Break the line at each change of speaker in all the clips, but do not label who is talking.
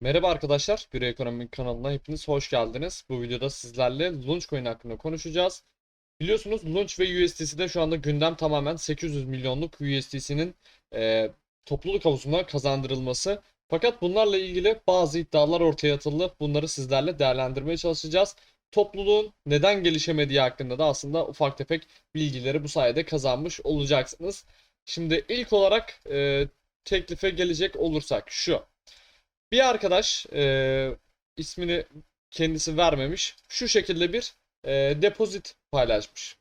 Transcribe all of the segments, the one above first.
Merhaba arkadaşlar, bir ekonomi kanalına hepiniz hoş geldiniz. Bu videoda sizlerle Launchcoin hakkında konuşacağız. Biliyorsunuz Launch ve USDC'de şu anda gündem tamamen 800 milyonluk USDC'nin e, topluluk havuzuna kazandırılması. Fakat bunlarla ilgili bazı iddialar ortaya atıldı. Bunları sizlerle değerlendirmeye çalışacağız. Topluluğun neden gelişemediği hakkında da aslında ufak tefek bilgileri bu sayede kazanmış olacaksınız. Şimdi ilk olarak e, teklife gelecek olursak şu. Bir arkadaş e, ismini kendisi vermemiş. Şu şekilde bir e, depozit paylaşmış.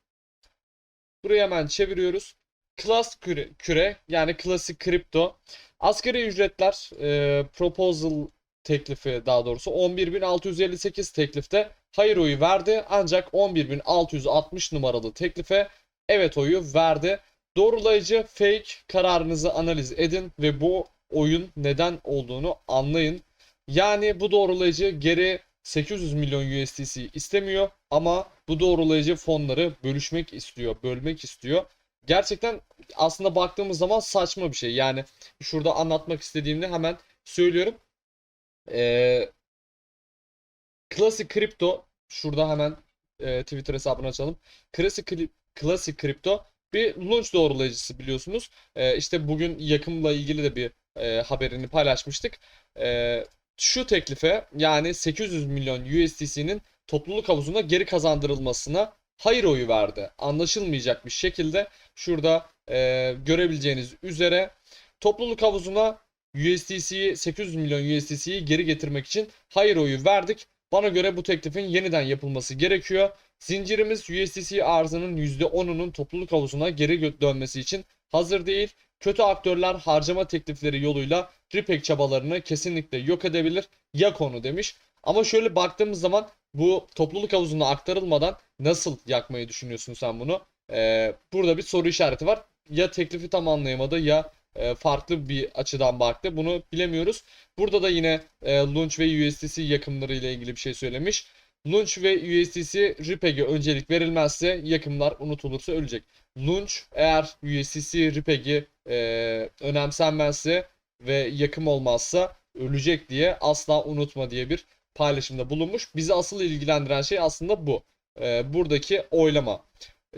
Burayı hemen çeviriyoruz. Klas küre, küre yani klasik kripto. Asgari ücretler e, proposal teklifi daha doğrusu 11.658 teklifte hayır oyu verdi. Ancak 11.660 numaralı teklife evet oyu verdi. Doğrulayıcı fake kararınızı analiz edin ve bu oyun neden olduğunu anlayın. Yani bu doğrulayıcı geri 800 milyon USDC istemiyor ama bu doğrulayıcı fonları bölüşmek istiyor, bölmek istiyor. Gerçekten aslında baktığımız zaman saçma bir şey. Yani şurada anlatmak istediğimde hemen söylüyorum. Ee, klasik kripto şurada hemen e, Twitter hesabını açalım. Kli- klasik kripto bir launch doğrulayıcısı biliyorsunuz. Ee, işte bugün yakımla ilgili de bir e, haberini paylaşmıştık. E, şu teklife yani 800 milyon USDC'nin topluluk havuzuna geri kazandırılmasına hayır oyu verdi. Anlaşılmayacak bir şekilde şurada e, görebileceğiniz üzere topluluk havuzuna USDC'yi 800 milyon USDC'yi geri getirmek için hayır oyu verdik. Bana göre bu teklifin yeniden yapılması gerekiyor. Zincirimiz USDC arzının %10'unun topluluk havuzuna geri dönmesi için hazır değil. Kötü aktörler harcama teklifleri yoluyla Ripek çabalarını kesinlikle yok edebilir. Ya konu demiş. Ama şöyle baktığımız zaman bu topluluk havuzuna aktarılmadan nasıl yakmayı düşünüyorsun sen bunu? Ee, burada bir soru işareti var. Ya teklifi tam anlayamadı ya e, farklı bir açıdan baktı. Bunu bilemiyoruz. Burada da yine e, Launch ve USDC yakımları ile ilgili bir şey söylemiş. Launch ve USDC RIPEG'e öncelik verilmezse yakımlar unutulursa ölecek. Launch eğer USDC RIPEG'i e, önemsenmezse ve yakım olmazsa ölecek diye asla unutma diye bir paylaşımda bulunmuş. Bizi asıl ilgilendiren şey aslında bu. E, buradaki oylama.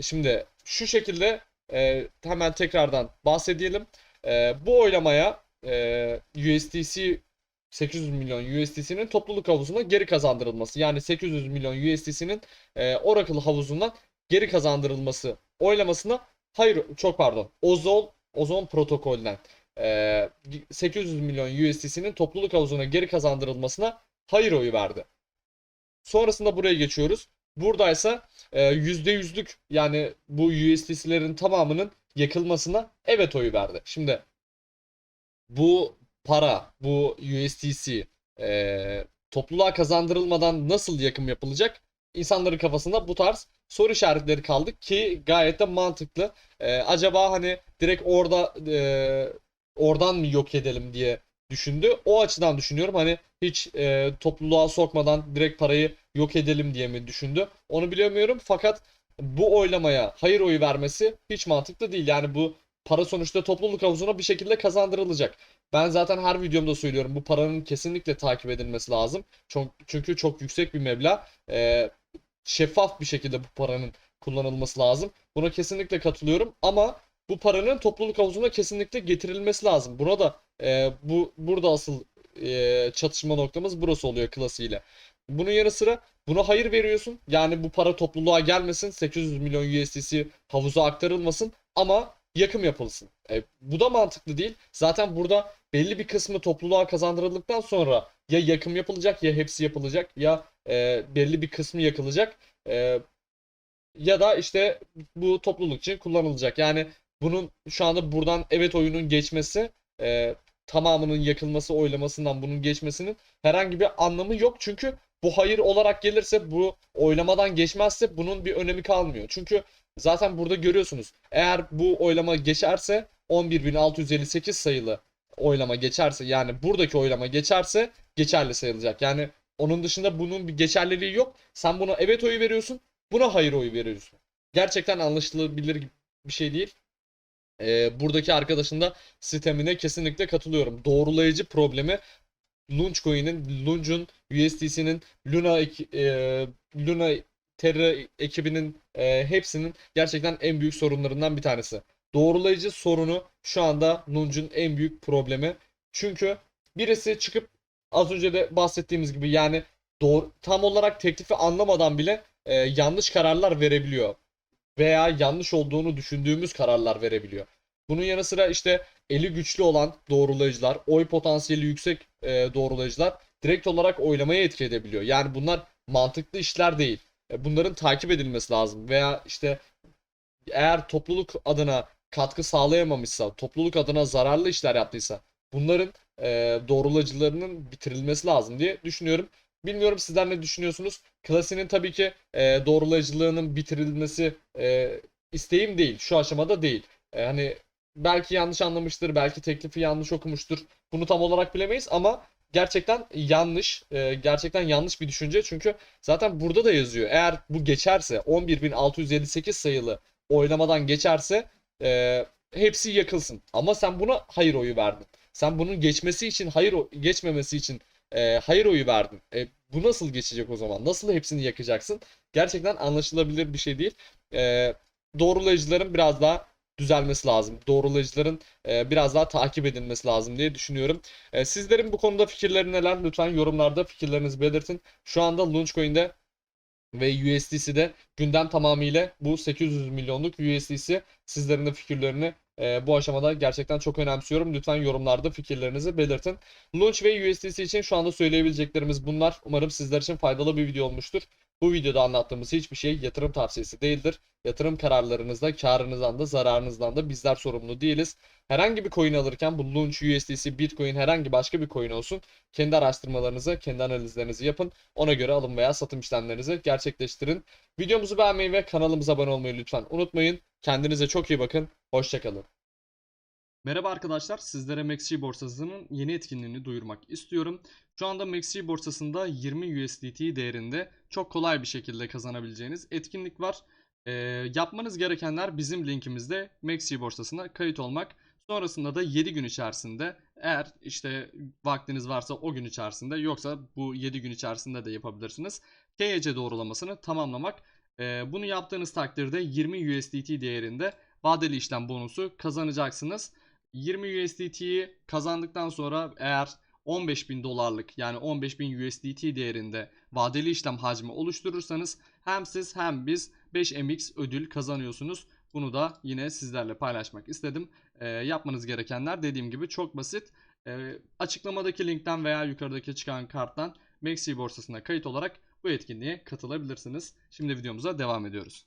Şimdi şu şekilde e, hemen tekrardan bahsedelim. E, bu oylamaya e, USDC 800 milyon USDC'nin topluluk havuzuna geri kazandırılması. Yani 800 milyon USDC'nin e, Oracle havuzundan geri kazandırılması oylamasına hayır çok pardon Ozon Ozon protokolden e, 800 milyon USDC'nin topluluk havuzuna geri kazandırılmasına hayır oyu verdi. Sonrasında buraya geçiyoruz. Buradaysa e, %100'lük yani bu USDC'lerin tamamının yakılmasına evet oyu verdi. Şimdi bu para, bu USDC e, topluluğa kazandırılmadan nasıl yakım yapılacak? İnsanların kafasında bu tarz soru işaretleri kaldı ki gayet de mantıklı. E, acaba hani direkt orada e, oradan mı yok edelim diye düşündü. O açıdan düşünüyorum. Hani hiç e, topluluğa sokmadan direkt parayı yok edelim diye mi düşündü? Onu bilemiyorum. Fakat bu oylamaya hayır oyu vermesi hiç mantıklı değil. Yani bu para sonuçta topluluk havuzuna bir şekilde kazandırılacak. Ben zaten her videomda söylüyorum bu paranın kesinlikle takip edilmesi lazım. Çok, çünkü çok yüksek bir meblağ. Ee, şeffaf bir şekilde bu paranın kullanılması lazım. Buna kesinlikle katılıyorum ama bu paranın topluluk havuzuna kesinlikle getirilmesi lazım. Buna da e, bu burada asıl e, çatışma noktamız burası oluyor klasiğiyle. Bunun yanı sıra buna hayır veriyorsun. Yani bu para topluluğa gelmesin. 800 milyon USDC havuza aktarılmasın ama yakım yapılsın. E, bu da mantıklı değil. Zaten burada belli bir kısmı topluluğa kazandırıldıktan sonra ya yakım yapılacak ya hepsi yapılacak ya e, belli bir kısmı yakılacak. E, ya da işte bu topluluk için kullanılacak. Yani bunun şu anda buradan evet oyunun geçmesi e, tamamının yakılması oylamasından bunun geçmesinin herhangi bir anlamı yok. Çünkü bu hayır olarak gelirse bu oylamadan geçmezse bunun bir önemi kalmıyor. Çünkü zaten burada görüyorsunuz eğer bu oylama geçerse 11.658 sayılı oylama geçerse yani buradaki oylama geçerse geçerli sayılacak. Yani onun dışında bunun bir geçerliliği yok. Sen buna evet oyu veriyorsun. Buna hayır oyu veriyorsun. Gerçekten anlaşılabilir bir şey değil. Ee, buradaki arkadaşın da sistemine kesinlikle katılıyorum. Doğrulayıcı problemi Launchcoin'in, Launch'un, USDC'nin, Luna e, Luna Terra ekibinin e, hepsinin gerçekten en büyük sorunlarından bir tanesi. Doğrulayıcı sorunu şu anda Launch'un en büyük problemi. Çünkü birisi çıkıp az önce de bahsettiğimiz gibi yani doğru, tam olarak teklifi anlamadan bile e, yanlış kararlar verebiliyor. Veya yanlış olduğunu düşündüğümüz kararlar verebiliyor. Bunun yanı sıra işte eli güçlü olan doğrulayıcılar, oy potansiyeli yüksek e, doğrulayıcılar direkt olarak oylamaya etki edebiliyor. Yani bunlar mantıklı işler değil. E, bunların takip edilmesi lazım. Veya işte eğer topluluk adına katkı sağlayamamışsa, topluluk adına zararlı işler yaptıysa bunların e, doğrulayıcılarının bitirilmesi lazım diye düşünüyorum. Bilmiyorum sizler ne düşünüyorsunuz? Klasiğinin tabii ki e, doğrulayıcılığının bitirilmesi e, isteğim değil. Şu aşamada değil. E, hani belki yanlış anlamıştır, belki teklifi yanlış okumuştur. Bunu tam olarak bilemeyiz ama gerçekten yanlış, e, gerçekten yanlış bir düşünce. Çünkü zaten burada da yazıyor. Eğer bu geçerse 11.658 sayılı oylamadan geçerse e, hepsi yakılsın. Ama sen buna hayır oyu verdin. Sen bunun geçmesi için hayır geçmemesi için e, hayır oyu verdin. E, bu nasıl geçecek o zaman? Nasıl hepsini yakacaksın? Gerçekten anlaşılabilir bir şey değil. E, doğrulayıcıların biraz daha düzelmesi lazım. Doğrulayıcıların e, biraz daha takip edilmesi lazım diye düşünüyorum. E, sizlerin bu konuda fikirleri neler? Lütfen yorumlarda fikirlerinizi belirtin. Şu anda Launchcoin'de ve USDC'de gündem tamamıyla bu 800 milyonluk USDC. Sizlerin de fikirlerini e, bu aşamada gerçekten çok önemsiyorum. Lütfen yorumlarda fikirlerinizi belirtin. Launch ve USDC için şu anda söyleyebileceklerimiz bunlar. Umarım sizler için faydalı bir video olmuştur. Bu videoda anlattığımız hiçbir şey yatırım tavsiyesi değildir. Yatırım kararlarınızda, karınızdan da zararınızdan da bizler sorumlu değiliz. Herhangi bir coin alırken bu Launch, USDC, Bitcoin herhangi başka bir coin olsun. Kendi araştırmalarınızı, kendi analizlerinizi yapın. Ona göre alım veya satım işlemlerinizi gerçekleştirin. Videomuzu beğenmeyi ve kanalımıza abone olmayı lütfen unutmayın. Kendinize çok iyi bakın. Hoşçakalın. Merhaba arkadaşlar, sizlere MaxG borsasının yeni etkinliğini duyurmak istiyorum. Şu anda MaxG borsasında 20 USDT değerinde çok kolay bir şekilde kazanabileceğiniz etkinlik var. Ee, yapmanız gerekenler bizim linkimizde MaxG borsasına kayıt olmak. Sonrasında da 7 gün içerisinde eğer işte vaktiniz varsa o gün içerisinde yoksa bu 7 gün içerisinde de yapabilirsiniz. KYC doğrulamasını tamamlamak. Ee, bunu yaptığınız takdirde 20 USDT değerinde vadeli işlem bonusu kazanacaksınız. 20 USDT'yi kazandıktan sonra eğer 15.000 dolarlık yani 15.000 USDT değerinde vadeli işlem hacmi oluşturursanız hem siz hem biz 5MX ödül kazanıyorsunuz. Bunu da yine sizlerle paylaşmak istedim. Ee, yapmanız gerekenler dediğim gibi çok basit. Ee, açıklamadaki linkten veya yukarıdaki çıkan karttan Maxi borsasına kayıt olarak bu etkinliğe katılabilirsiniz. Şimdi videomuza devam ediyoruz.